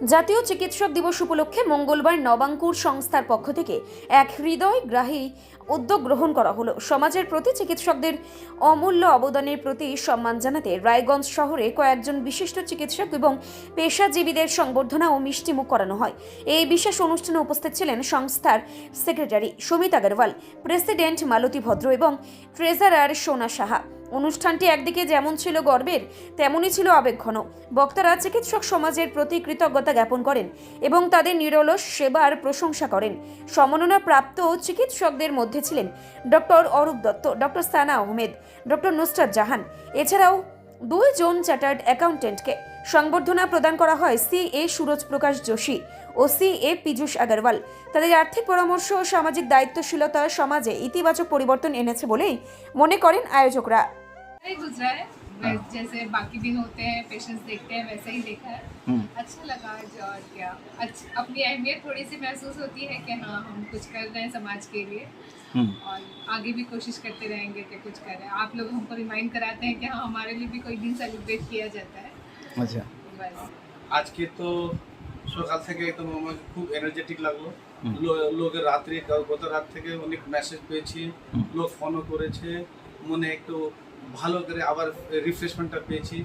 জাতীয় চিকিৎসক দিবস উপলক্ষে মঙ্গলবার নবাঙ্কুর সংস্থার পক্ষ থেকে এক হৃদয়গ্রাহী উদ্যোগ গ্রহণ করা হলো। সমাজের প্রতি চিকিৎসকদের অমূল্য অবদানের প্রতি সম্মান জানাতে রায়গঞ্জ শহরে কয়েকজন বিশিষ্ট চিকিৎসক এবং পেশাজীবীদের সংবর্ধনা ও মিষ্টিমুখ করানো হয়। এই বিশেষ অনুষ্ঠানে উপস্থিত ছিলেন সংস্থার সেক্রেটারি সুমিত আগরওয়াল, প্রেসিডেন্ট মালতী ভদ্র এবং ট্রেজারার সোনা সাহা। অনুষ্ঠানটি একদিকে যেমন ছিল গর্বের তেমনই ছিল আবেগঘন। বক্তারা চিকিৎসক সমাজের প্রতি কৃতজ্ঞতা জ্ঞাপন করেন এবং তাদের নিরলস সেবার প্রশংসা করেন। সম্মাননা প্রাপ্ত চিকিৎসকদের মধ্যে মধ্যে ছিলেন doctor Arup Dutta, doctor Sana Ahmed doctor Nusrat Jahan. এছাড়াও দুই জন চার্টার্ড অ্যাকাউন্টেন্টকে সংবর্ধনা প্রদান করা হয় সি এ সুরজ প্রকাশ যোশী ও সি এ পীযুষ আগরওয়াল। তাদের আর্থিক পরামর্শ ও সামাজিক দায়িত্বশীলতা সমাজে ইতিবাচক পরিবর্তন এনেছে বলেই মনে করেন আয়োজকরা। जैसे बाकी दिन होते हैं पेशेंट्स देखते हैं वैसे ही देखा है अच्छा लगा आज और क्या अच्छा अपनी अहमियत थोड़ी सी महसूस होती है कि हाँ हम कुछ कर रहे हैं समाज के लिए और आगे भी कोशिश करते रहेंगे कि कुछ करें आप लोग हमको रिमाइंड कराते हैं कि हाँ हमारे लिए भी कोई दिन सेलिब्रेट किया जाता है আচ্ছা बस আজকে তো সকাল থেকে একদম আমাকে খুব এনার্জেটিক লাগলো লো- লোকের রাত্রি গত রাত থেকে অনেক মেসেজ পেয়েছি হুম। লোক ফোনও করেছে মনে একটু ভালো করে আবার রিফ্রেশমেন্টটা পেয়েছি।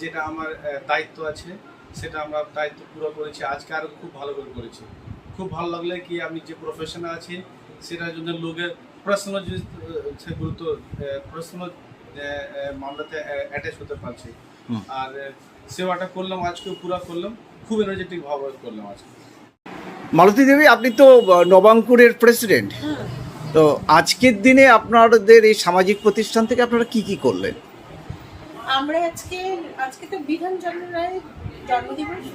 যেটা আমার দায়িত্ব আছে সেটা আমরা দায়িত্ব পুরো করেছি। আজকে আরও খুব ভালো করে করেছি। খুব ভালো লাগলে কি আমি যে প্রফেশনে আছি সেটার জন্য লোকের প্রশ্ন যদি সে গুরুত্ব প্রশ্ন মামলাতে অ্যাটাচ হতে পারছি। আর সেবাটা করলাম আজকে পুরো করলাম। খুব এনার্জেটিক ভাবে করলাম আজকে। মালতী দেবী আপনি তো নবাঙ্কুরের প্রেসিডেন্ট তো আজকের দিনে আপনাদের এই সামাজিক প্রতিষ্ঠান থেকে আপনারা কি কি করলেন? আমরা আজকে আজকে তো বিধান চন্দ্র রায়ের জন্মদিবস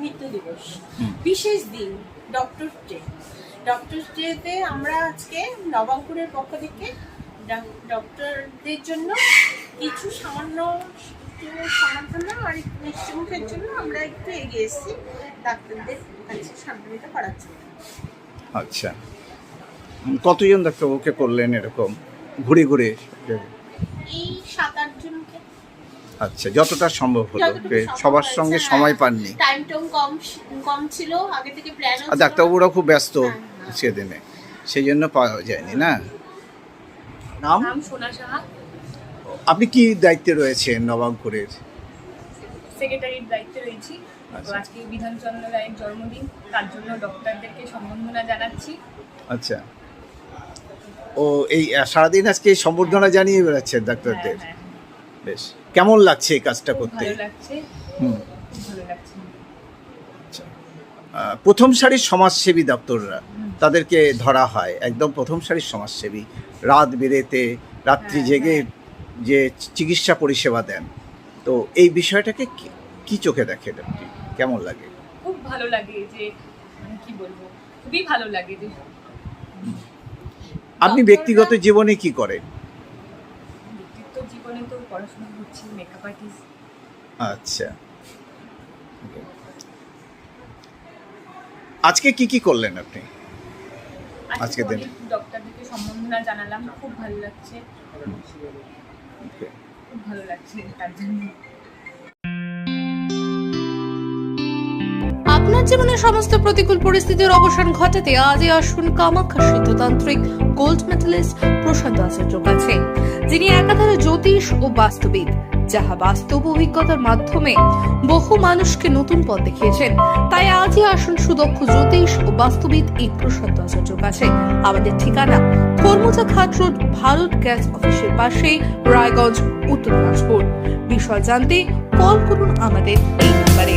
মৃত্যু দিবস। বিশেষ দিন ডক্টর ডে ডক্টর ডেতে আমরা আজকে নবাঙ্কুরের পক্ষ থেকে ডক্টরদের জন্য কিছু সামান্য সমাধান আর একটু জন্য আমরা একটু এগিয়ে এসেছি। ডাক্তারদের কাছে সম্মানিত করার জন্য। আচ্ছা। কতজন ডাক্তারবাবুকে করলেন এরকম? ঘুরে ঘুরে? আচ্ছা যতটা সম্ভব হলো সবার সঙ্গে সময় পাননি। আর ডাক্তারবাবুরা খুব ব্যস্ত সেদিনে। সেই জন্য পাওয়া যায়নি না? আপনি কি দায়িত্বে রয়েছেন নবাবপুরের? আচ্ছা। আজকে বিধানচন্দ্র রায়ের জন্মদিন তার জন্য ডক্টরদেরকে সম্বন্ধনা জানাচ্ছি। আচ্ছা। ও এই সারাদিন আজকে সম্বর্ধনা জানিয়ে বেড়াচ্ছেন হ্যাঁ, ডাক্তারদের হ্যাঁ, বেশ। কেমন লাগছে এই কাজটা করতে? হুম। আচ্ছা। প্রথম সারির সমাজসেবী দপ্তররা তাদেরকে ধরা হয়। একদম প্রথম সারির সমাজসেবী। রাত বেরেতে রাত্রি হ্যাঁ, জেগে যে চিকিৎসা পরিষেবা দেন। তো এই বিষয়টাকে কি- চোখে দেখেন আপনি? কেমন লাগে? খুব ভালো লাগে যে মানে কি বলব? খুবই ভালো লাগে যে আপনি ব্যক্তিগত জীবনে কি করেন? ব্যক্তিত্ব জীবনে তো পড়াশোনা করছি মেকআপ আর্টিস্ট আচ্ছা। আজকে কি কি করলেন আপনি? আজকে দিনে? ডক্টরদেরকে জানালাম খুব ভালো লাগছে। খুব ভালো লাগছে তার জন্য। আপনার জীবনের সমস্ত প্রতিকূল পরিস্থিতির অবসান ঘটাতে আজই আসুন কামাখ্যা সিদ্ধতান্ত্রিক গোল্ড মেডেলিস্ট প্রশান্ত আচার্য কাছে যিনি একাধারে জ্যোতিষ ও বাস্তুবিদ, যাহা বাস্তব অভিজ্ঞতার মাধ্যমে বহু মানুষকে নতুন পথ দেখিয়েছেন। তাই আজই আসুন সুদক্ষ জ্যোতিষ ও বাস্তুবিদ এই প্রশান্ত আচার্য কাছে আমাদের ঠিকানা কর্মজা ঘাট রোড, ভারত গ্যাস অফিসের পাশে, রায়গঞ্জ, উত্তর দিনাজপুর। বিষয় জানতে কল করুন আমাদের এই নম্বরে